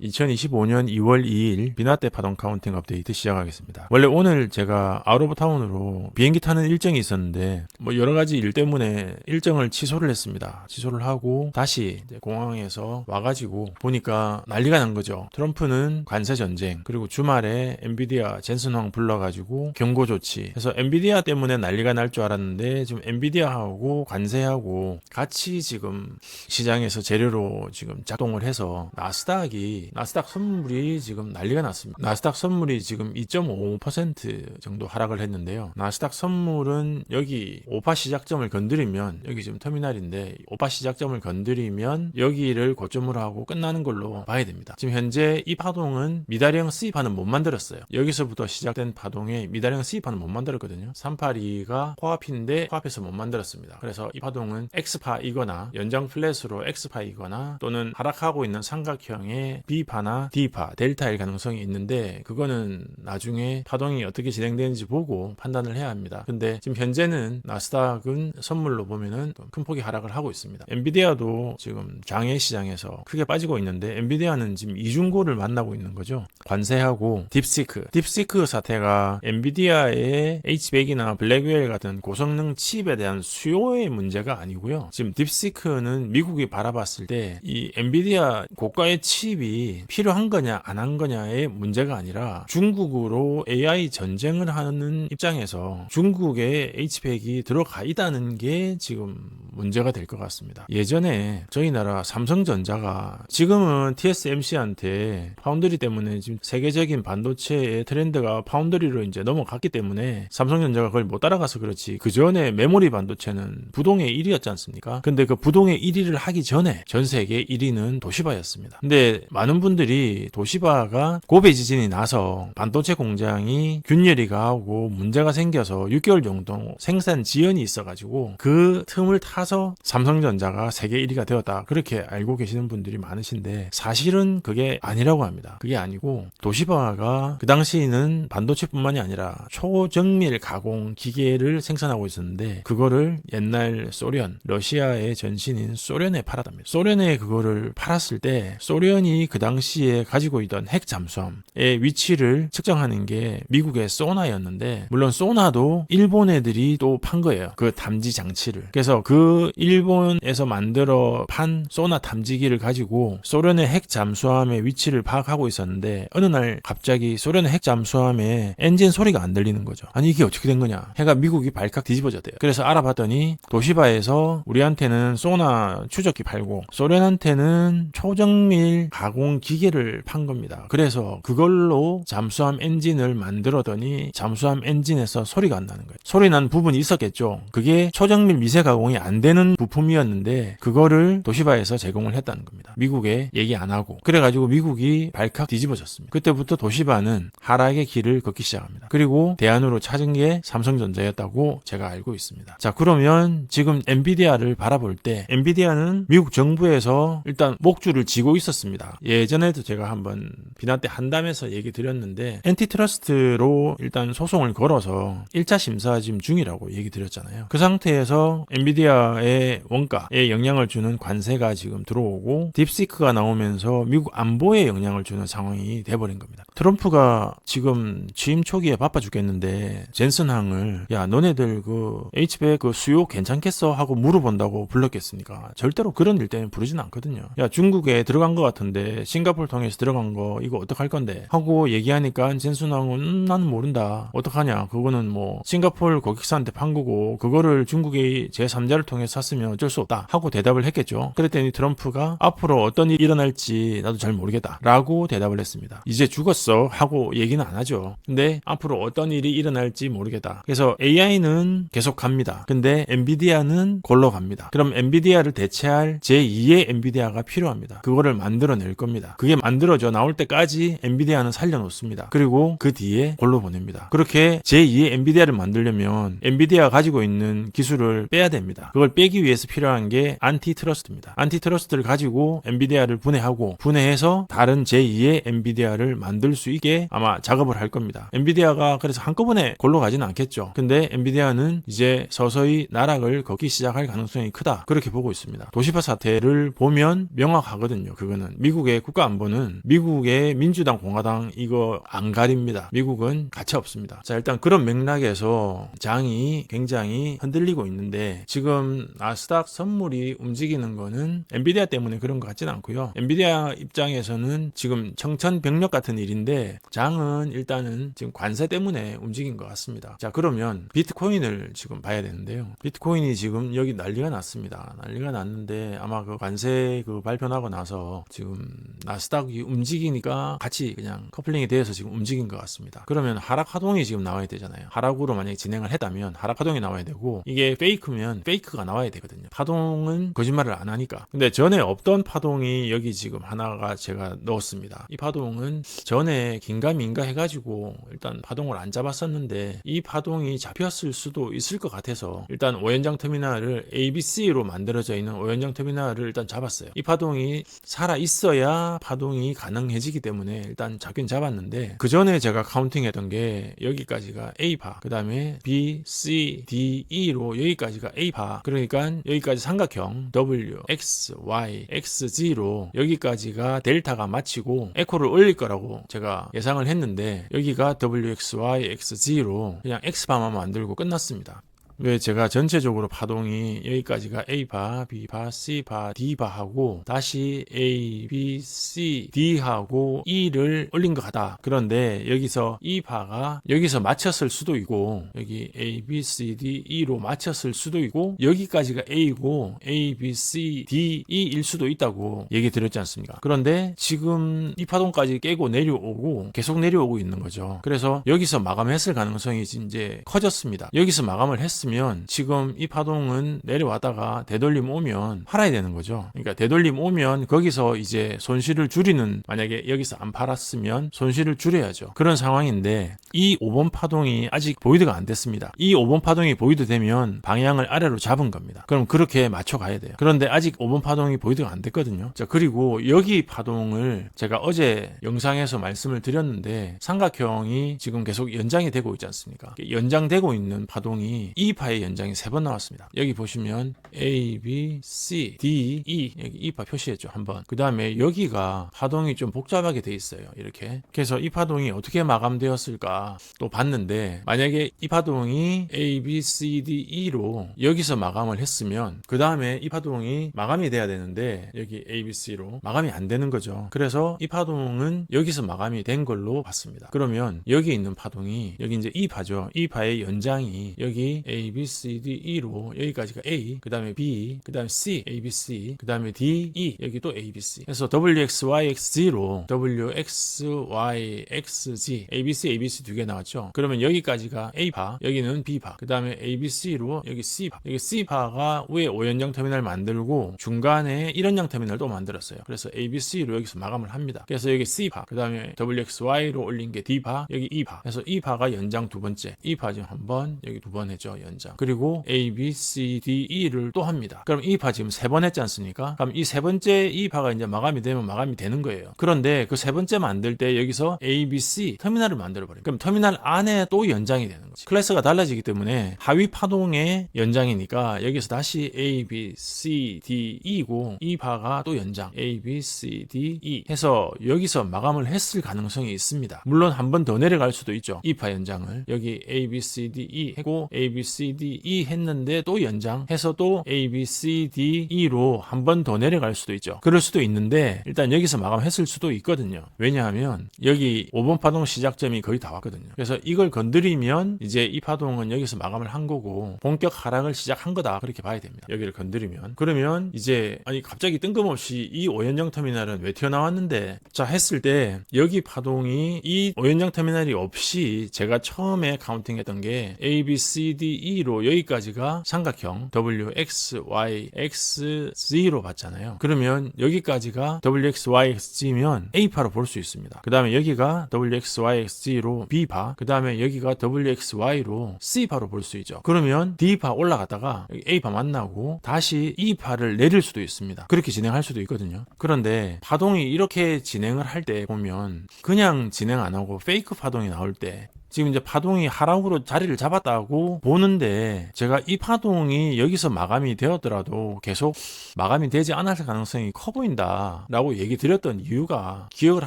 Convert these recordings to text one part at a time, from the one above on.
2025년 2월 2일 비나떼 파동 카운팅 업데이트 시작하겠습니다. 원래 오늘 제가 아우로브타운으로 비행기 타는 일정이 있었는데 뭐 여러 가지 일 때문에 일정을 취소를 했습니다. 취소를 하고 다시 공항에서 와가지고 보니까 난리가 난 거죠. 트럼프는 관세 전쟁 그리고 주말에 엔비디아 젠슨 황 불러가지고 경고 조치. 그래서 엔비디아 때문에 난리가 날 줄 알았는데 지금 엔비디아하고 관세하고 같이 지금 시장에서 재료로 지금 작동을 해서 나스닥이 나스닥 선물이 지금 난리가 났습니다. 나스닥 선물이 지금 2.5% 정도 하락을 했는데요. 나스닥 선물은 여기 5파 시작점을 건드리면 여기 지금 터미널인데 5파 시작점을 건드리면 여기를 고점으로 하고 끝나는 걸로 봐야 됩니다. 지금 현재 이 파동은 미다리형 C파는 못 만들었어요. 여기서부터 시작된 파동에 미다리형 C파는 못 만들었거든요. 382가 코앞인데 코앞에서 못 만들었습니다. 그래서 이 파동은 X파이거나 연장 플랫으로 X파이거나 또는 하락하고 있는 삼각형의 B 파나 D파, 델타일 가능성이 있는데 그거는 나중에 파동이 어떻게 진행되는지 보고 판단을 해야 합니다. 근데 지금 현재는 나스닥은 선물로 보면은 또큰 폭의 하락을 하고 있습니다. 엔비디아도 지금 장외 시장에서 크게 빠지고 있는데 엔비디아는 지금 이중고를 만나고 있는 거죠. 관세하고 딥시크. 딥시크 사태가 엔비디아의 H100이나 블랙웰 같은 고성능 칩에 대한 수요의 문제가 아니고요. 지금 딥시크는 미국이 바라봤을 때 이 엔비디아 고가의 칩이 필요한 거냐 안 한 거냐의 문제가 아니라 중국으로 AI 전쟁을 하는 입장에서 중국의 H100이 들어가 있다는 게 지금 문제가 될 것 같습니다. 예전에 저희 나라 삼성전자가 지금은 TSMC한테 파운드리 때문에 지금 세계적인 반도체의 트렌드가 파운드리로 이제 넘어갔기 때문에 삼성전자가 그걸 못 따라가서 그렇지 그 전에 메모리 반도체는 부동의 1위였지 않습니까? 근데 그 부동의 1위를 하기 전에 전 세계 1위는 도시바였습니다. 근데 많은 분들이 도시바가 고베 지진이 나서 반도체 공장이 균열이 가고 문제가 생겨서 6개월 정도 생산 지연이 있어가지고 그 틈을 타서 삼성전자가 세계 1위가 되었다. 그렇게 알고 계시는 분들이 많으신데 사실은 그게 아니라고 합니다. 그게 아니고 도시바가 그 당시에는 반도체뿐만이 아니라 초정밀 가공 기계를 생산하고 있었는데 그거를 옛날 소련, 러시아의 전신인 소련에 팔았답니다. 소련에 그거를 팔았을 때 소련이 그당 시에 가지고 있던 핵 잠수함의 위치를 측정하는 게 미국의 소나였는데 물론 소나도 일본 애들이 또 판 거예요. 그 탐지 장치를. 그래서 그 일본에서 만들어 판 소나 탐지기를 가지고 소련의 핵 잠수함의 위치를 파악하고 있었는데 어느 날 갑자기 소련의 핵 잠수함에 엔진 소리가 안 들리는 거죠. 아니 이게 어떻게 된 거냐? 해가 미국이 발칵 뒤집어졌대요. 그래서 알아봤더니 도시바에서 우리한테는 소나 추적기 팔고 소련한테는 초정밀 가공 기계를 판 겁니다. 그래서 그걸로 잠수함 엔진을 만들어더니 잠수함 엔진에서 소리가 안 나는 거예요. 소리 난 부분이 있었겠죠. 그게 초정밀 미세 가공이 안 되는 부품이었는데 그거를 도시바에서 제공을 했다는 겁니다. 미국에 얘기 안 하고 그래가지고 미국이 발칵 뒤집어졌습니다. 그때부터 도시바는 하락의 길을 걷기 시작합니다. 그리고 대안으로 찾은 게 삼성전자였다고 제가 알고 있습니다. 자 그러면 지금 엔비디아를 바라볼 때 엔비디아는 미국 정부에서 일단 목줄을 쥐고 있었습니다. 예 전에도 제가 한번 비나 때 한담에서 얘기 드렸는데 엔티트러스트로 일단 소송을 걸어서 1차 심사 지금 중이라고 얘기 드렸잖아요. 그 상태에서 엔비디아의 원가에 영향을 주는 관세가 지금 들어오고 딥시크가 나오면서 미국 안보에 영향을 주는 상황이 돼버린 겁니다. 트럼프가 지금 취임 초기에 바빠 죽겠는데 젠슨 항을 야 너네들 그 H백 그 수요 괜찮겠어 하고 물어본다고 불렀겠습니까? 절대로 그런 일 때문에 부르진 않거든요. 야 중국에 들어간 것 같은데 싱 가포르 통해서 들어간 거 이거 어떡할 건데 하고 얘기하니까 항은 음, 나는 모른다. 어떡하냐? 그거는 뭐 싱가포르 고객사한테 판 거고 그거를 중국의 제3자를 통해서 샀으면 어쩔 수 없다 하고 대답을 했겠죠. 그랬더니 트럼프가 앞으로 어떤 일이 일어날지 나도 잘 모르겠다 라고 대답을 했습니다. 이제 죽었어 하고 얘기는 안 하죠. 근데 앞으로 어떤 일이 일어날지 모르겠다. 그래서 AI는 계속 갑니다. 근데 엔비디아는 골로 갑니다. 그럼 엔비디아를 대체할 제2의 엔비디아가 필요합니다. 그거를 만들어낼 겁니다. 그게 만들어져 나올 때까지 엔비디아는 살려놓습니다. 그리고 그 뒤에 골로 보냅니다. 그렇게 제2의 엔비디아를 만들려면 엔비디아가 가지고 있는 기술을 빼야 됩니다. 그걸 빼기 위해서 필요한 게 안티트러스트입니다. 안티트러스트를 가지고 엔비디아를 분해하고 분해해서 다른 제2의 엔비디아를 만들 수 있게 아마 작업을 할 겁니다. 엔비디아가 그래서 한꺼번에 골로 가지는 않겠죠. 근데 엔비디아는 이제 서서히 나락을 걷기 시작할 가능성이 크다. 그렇게 보고 있습니다. 도시파 사태를 보면 명확하거든요. 그거는 미국의 국가안보는 미국의 민주당, 공화당 이거 안 가립니다. 미국은 가치 없습니다. 자, 일단 그런 맥락에서 장이 굉장히 흔들리고 있는데 지금 나스닥 선물이 움직이는 거는 엔비디아 때문에 그런 것 같지는 않고요. 엔비디아 입장에서는 지금 청천벽력 같은 일인데 장은 일단은 지금 관세 때문에 움직인 것 같습니다. 자, 그러면 비트코인을 지금 봐야 되는데요. 비트코인이 지금 여기 난리가 났습니다. 난리가 났는데 아마 그 관세 그 발표나고 나서 지금 나스닥이 움직이니까 같이 그냥 커플링이 되어서 지금 움직인 것 같습니다. 그러면 하락 하동이 지금 나와야 되잖아요. 하락으로 만약에 진행을 했다면 하락 하동이 나와야 되고 이게 페이크면 페이크가 나와야 되거든요. 파동은 거짓말을 안 하니까. 근데 전에 없던 파동이 여기 지금 하나가 제가 넣었습니다. 이 파동은 전에 긴가민가 해가지고 일단 파동을 안 잡았었는데 이 파동이 잡혔을 수도 있을 것 같아서 일단 오연장 터미널을 ABC로 만들어져 있는 오연장 터미널을 일단 잡았어요. 이 파동이 살아 있어야 파동이 가능해지기 때문에 일단 잡긴 잡았는데 그 전에 제가 카운팅했던 게 여기까지가 A파, 그 다음에 B, C, D, E로 여기까지가 A파. 그러니까 여기까지 삼각형 W, X, Y, X, G로 여기까지가 델타가 마치고 에코를 올릴 거라고 제가 예상을 했는데 여기가 W, X, Y, X, G로 그냥 X파만 만들고 끝났습니다. 왜 제가 전체적으로 파동이 여기까지가 A바, B바, C바, D바 하고 다시 A, B, C, D 하고 E를 올린 것 같다. 그런데 여기서 E바가 여기서 맞췄을 수도 있고 여기 A, B, C, D, E로 맞췄을 수도 있고 여기까지가 A고 A, B, C, D, E일 수도 있다고 얘기 드렸지 않습니까? 그런데 지금 이 파동까지 깨고 내려오고 계속 내려오고 있는 거죠. 그래서 여기서 마감했을 가능성이 이제 커졌습니다. 여기서 마감을 했 으면 지금 이 파동은 내려왔다가 되돌림 오면 팔아야 되는 거죠. 그러니까 되돌림 오면 거기서 이제 손실을 줄이는 만약에 여기서 안 팔았으면 손실을 줄여야죠. 그런 상황인데 이 5번 파동이 아직 보이드가 안 됐습니다. 이 5번 파동이 보이드 되면 방향을 아래로 잡은 겁니다. 그럼 그렇게 맞춰 가야 돼요. 그런데 아직 5번 파동이 보이드가 안 됐거든요. 자, 그리고 여기 파동을 제가 어제 영상에서 말씀을 드렸는데 삼각형이 지금 계속 연장이 되고 있지 않습니까? 연장되고 있는 파동이 이 파의 연장이 세번 나왔습니다. 여기 보시면 A, B, C, D, E 여기 이파 표시했죠 한번. 그 다음에 여기가 파동이 좀 복잡하게 돼 있어요. 이렇게. 그래서 이 파동이 어떻게 마감되었을까 또 봤는데 만약에 이 파동이 A, B, C, D, E로 여기서 마감을 했으면 그 다음에 이 파동이 마감이 돼야 되는데 여기 A, B, C로 마감이 안 되는 거죠. 그래서 이 파동은 여기서 마감이 된 걸로 봤습니다. 그러면 여기 있는 파동이 여기 이제 이 파죠. 이 파의 연장이 여기 A, B, C, D, E로 여기까지가 A, 그 다음에 B, 그 다음에 C, A, B, C, 그 다음에 D, E 여기 또 A, B, C. 그래서 W, X, Y, X, G로 W, X, Y, X, G, A, B, C, A, B, C 두 개 나왔죠. 그러면 여기까지가 A파, 여기는 B파, 그 다음에 A, B, C로 여기 C파. 여기 C파가 위에 5연장 터미널 만들고 중간에 1연장 터미널도 만들었어요. 그래서 A, B, C로 여기서 마감을 합니다. 그래서 여기 C파, 그 다음에 W, X, Y로 올린 게 D파, 여기 E파. 그래서 E파가 연장 두 번째, E파 지금 한 번, 여기 두 번 했죠, 연 장. 그리고 A, B, C, D, E를 또 합니다. 그럼 E파 지금 세 번 했지 않습니까? 그럼 이 세 번째 E파가 이제 마감이 되면 마감이 되는 거예요. 그런데 그 세 번째 만들 때 여기서 A, B, C 터미널을 만들어 버려요. 그럼 터미널 안에 또 연장이 되는 거지. 클래스가 달라지기 때문에 하위 파동의 연장이니까 여기서 다시 A, B, C, D, E고 E파가 또 연장 A, B, C, D, E 해서 여기서 마감을 했을 가능성이 있습니다. 물론 한 번 더 내려갈 수도 있죠. E파 연장을 여기 A, B, C, D, E 했고 A, B, C, D, E 했는데 또 연장해서 또 A, B, C, D, E로 한 번 더 내려갈 수도 있죠. 그럴 수도 있는데 일단 여기서 마감했을 수도 있거든요. 왜냐하면 여기 5번 파동 시작점이 거의 다 왔거든요. 그래서 이걸 건드리면 이제 이 파동은 여기서 마감을 한 거고 본격 하락을 시작한 거다 그렇게 봐야 됩니다. 여기를 건드리면 그러면 이제 아니 갑자기 뜬금없이 이 오연장 터미널은 왜 튀어나왔는데 자 했을 때 여기 파동이 이 오연장 터미널이 없이 제가 처음에 카운팅했던 게 A, B, C, D, E 로 여기까지가 삼각형 W, X, Y, X, Z로 봤잖아요. 그러면 여기까지가 W, X, Y, X, G면 A파로 볼 수 있습니다. 그 다음에 여기가 W, X, Y, X, G로 B파, 그 다음에 여기가 W, X, Y로 C파로 볼 수 있죠. 그러면 D파 올라갔다가 A파 만나고 다시 E파를 내릴 수도 있습니다. 그렇게 진행할 수도 있거든요. 그런데 파동이 이렇게 진행을 할 때 보면 그냥 진행 안 하고 페이크 파동이 나올 때 지금 이제 파동이 하락으로 자리를 잡았다고 보는데 제가 이 파동이 여기서 마감이 되었더라도 계속 마감이 되지 않을 가능성이 커 보인다 라고 얘기 드렸던 이유가 기억을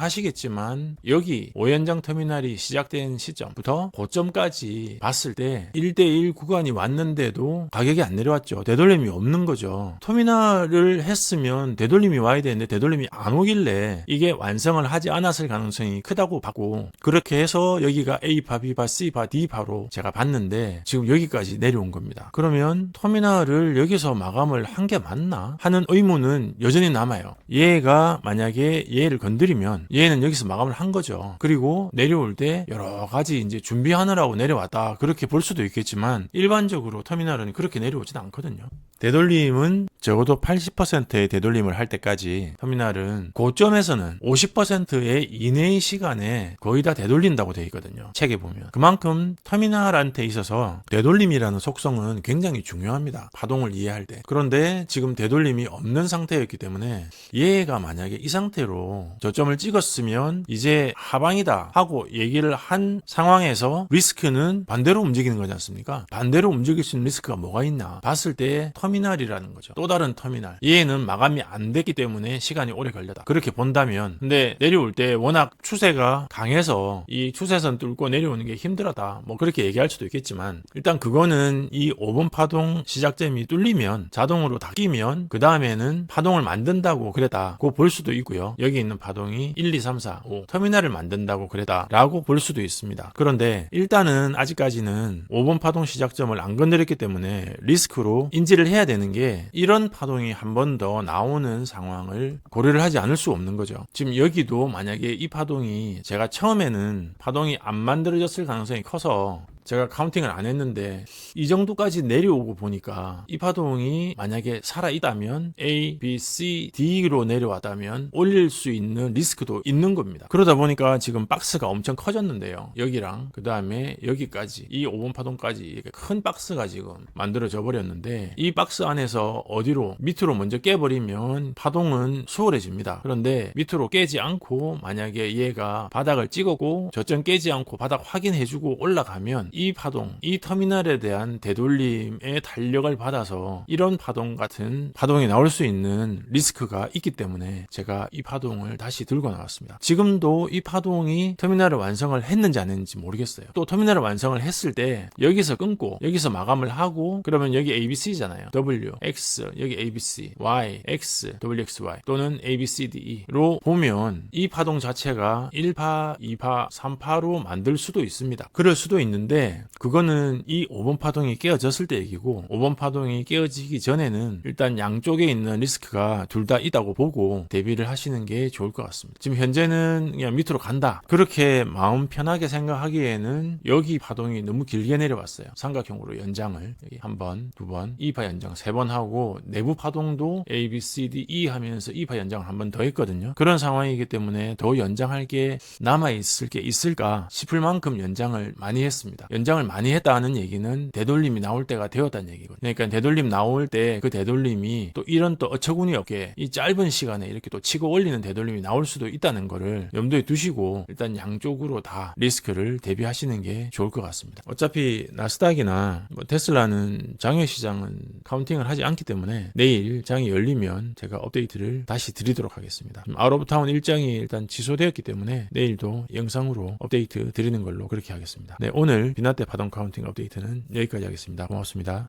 하시겠지만 여기 오연장 터미널이 시작된 시점부터 고점까지 봤을 때 1대1 구간이 왔는데도 가격이 안 내려왔죠. 되돌림이 없는 거죠. 터미널을 했으면 되돌림이 와야 되는데 되돌림이 안 오길래 이게 완성을 하지 않았을 가능성이 크다고 봤고 그렇게 해서 여기가 A 파, B파, C파, D파로 제가 봤는데 지금 여기까지 내려온 겁니다. 그러면 터미널을 여기서 마감을 한 게 맞나 하는 의문은 여전히 남아요. 얘가 만약에 얘를 건드리면 얘는 여기서 마감을 한 거죠. 그리고 내려올 때 여러 가지 이제 준비하느라고 내려왔다 그렇게 볼 수도 있겠지만 일반적으로 터미널은 그렇게 내려오진 않거든요. 되돌림은 적어도 80%의 되돌림을 할 때까지 터미널은 고점에서는 50%의 이내의 시간에 거의 다 되돌린다고 되어 있거든요. 책에 보면. 그만큼 터미널한테 있어서 되돌림이라는 속성은 굉장히 중요합니다. 파동을 이해할 때. 그런데 지금 되돌림이 없는 상태였기 때문에 얘가 만약에 이 상태로 저점을 찍었으면 이제 하방이다 하고 얘기를 한 상황에서 리스크는 반대로 움직이는 거지 않습니까? 반대로 움직일 수 있는 리스크가 뭐가 있나 봤을 때 터미널이라는 거죠. 또 다른 터미널. 얘는 마감이 안 됐기 때문에 시간이 오래 걸렸다. 그렇게 본다면 근데 내려올 때 워낙 추세가 강해서 이 추세선 뚫고 내려오 는 게 힘들었다. 뭐 그렇게 얘기할 수도 있겠지만 일단 그거는 이 5번 파동 시작점이 뚫리면 자동으로 다 끼면 그 다음에는 파동을 만든다고 그랬다고 볼 수도 있고요. 여기 있는 파동이 1, 2, 3, 4, 5 터미널을 만든다고 그랬다라고 볼 수도 있습니다. 그런데 일단은 아직까지는 5번 파동 시작점을 안 건드렸기 때문에 리스크로 인지를 해야 되는 게 이런 파동이 한 번 더 나오는 상황을 고려를 하지 않을 수 없는 거죠. 지금 여기도 만약에 이 파동이 제가 처음에는 파동이 안 만들어 졌을 가능성이 커서 제가 카운팅을 안 했는데 이 정도까지 내려오고 보니까 이 파동이 만약에 살아 있다면 A, B, C, D로 내려왔다면 올릴 수 있는 리스크도 있는 겁니다. 그러다 보니까 지금 박스가 엄청 커졌는데요. 여기랑 그 다음에 여기까지 이 5번 파동까지 큰 박스가 지금 만들어져 버렸는데 이 박스 안에서 어디로 밑으로 먼저 깨버리면 파동은 수월해집니다. 그런데 밑으로 깨지 않고 만약에 얘가 바닥을 찍었고 저점 깨지 않고 바닥 확인해주고 올라가면 이 파동, 이 터미널에 대한 되돌림의 탄력을 받아서 이런 파동 같은 파동이 나올 수 있는 리스크가 있기 때문에 제가 이 파동을 다시 들고 나왔습니다. 지금도 이 파동이 터미널을 완성을 했는지 안 했는지 모르겠어요. 또 터미널을 완성을 했을 때 여기서 끊고 여기서 마감을 하고 그러면 여기 ABC잖아요. W, X, 여기 ABC, Y, X, WXY 또는 ABCDE로 보면 이 파동 자체가 1파, 2파, 3파로 만들 수도 있습니다. 그럴 수도 있는데 그거는 이 5번 파동이 깨어졌을 때 얘기고 5번 파동이 깨어지기 전에는 일단 양쪽에 있는 리스크가 둘 다 있다고 보고 대비를 하시는 게 좋을 것 같습니다. 지금 현재는 그냥 밑으로 간다. 그렇게 마음 편하게 생각하기에는 여기 파동이 너무 길게 내려왔어요. 삼각형으로 연장을 여기 한 번, 두 번, 2파 연장 세 번 하고 내부 파동도 A, B, C, D, E 하면서 2파 연장을 한 번 더 했거든요. 그런 상황이기 때문에 더 연장할 게 남아 있을 게 있을까 싶을 만큼 연장을 많이 했습니다. 연장을 많이 했다는 얘기는 되돌림이 나올 때가 되었다는 얘기거든요. 그러니까 되돌림 나올 때 그 되돌림이 또 이런 또 어처구니 없게 이 짧은 시간에 이렇게 또 치고 올리는 되돌림이 나올 수도 있다는 거를 염두에 두시고 일단 양쪽으로 다 리스크를 대비하시는 게 좋을 것 같습니다. 어차피 나스닥이나 뭐 테슬라는 장외 시장은 카운팅을 하지 않기 때문에 내일 장이 열리면 제가 업데이트를 다시 드리도록 하겠습니다. 아웃 오브 타운 일정이 일단 취소되었기 때문에 내일도 영상으로 업데이트 드리는 걸로 그렇게 하겠습니다. 네, 오늘 비나테 파동 카운팅 업데이트는 여기까지 하겠습니다. 고맙습니다.